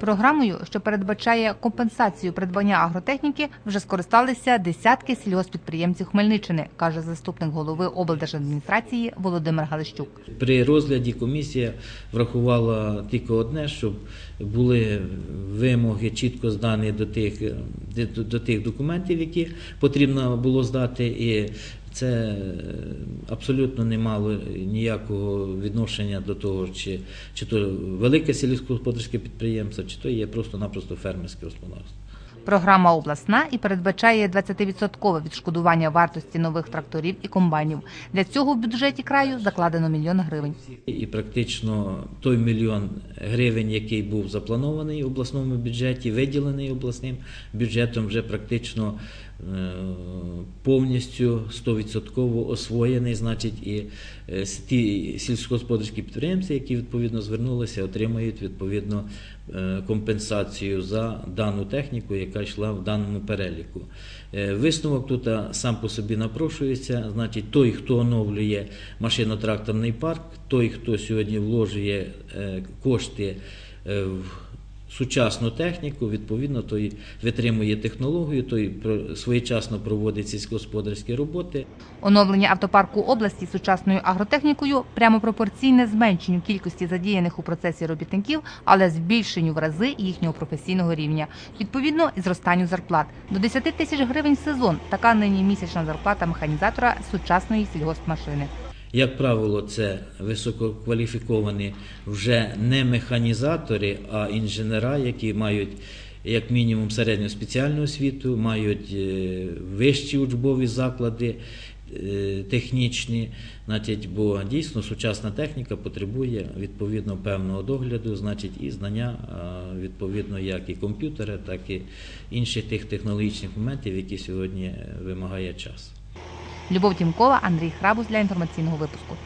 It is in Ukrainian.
Програмою, що передбачає компенсацію придбання агротехніки, вже скористалися десятки сільгоспідприємців Хмельниччини, каже заступник голови облдержадміністрації Володимир Галищук. При розгляді комісія врахувала тільки одне, щоб були вимоги чітко здані до тих, до, до тих документів, які потрібно було здати, і це е, абсолютно не мало ніякого відношення до того, чи, чи то велике сільськогосподарське підприємство, чи то є просто-напросто фермерське господарство. Програма обласна і передбачає 20% відшкодування вартості нових тракторів і комбайнів. Для цього в бюджеті краю закладено мільйон гривень. І практично той мільйон гривень, який був запланований в обласному бюджеті, виділений обласним бюджетом, вже практично е, повністю 100% освоєний. Значить, і е, ті сільськогосподарські підприємці, які відповідно звернулися, отримають відповідно е, компенсацію за дану техніку, яка йшла в даному переліку. Е, Висновок тут сам по собі напрошується. Значить, той, хто оновлює машино-тракторний парк, той, хто сьогодні вложує е, кошти е, в сучасну техніку, відповідно, той витримує технологію, той своєчасно проводить сільськогосподарські роботи. Оновлення автопарку області сучасною агротехнікою прямо пропорційне зменшенню кількості задіяних у процесі робітників, але збільшенню в рази їхнього професійного рівня. Відповідно, зростанню зарплат до 10 тисяч гривень сезон. Така нині місячна зарплата механізатора сучасної сільгоспмашини. Як правило, це висококваліфіковані вже не механізатори, а інженера, які мають як мінімум середню спеціальну освіту, мають е, вищі учбові заклади е, технічні, значить, бо дійсно сучасна техніка потребує відповідно певного догляду, значить, і знання відповідно як і комп'ютера, так і інших тих технологічних моментів, які сьогодні е, вимагає час. Любов Тімкова, Андрій Храбус для інформаційного випуску.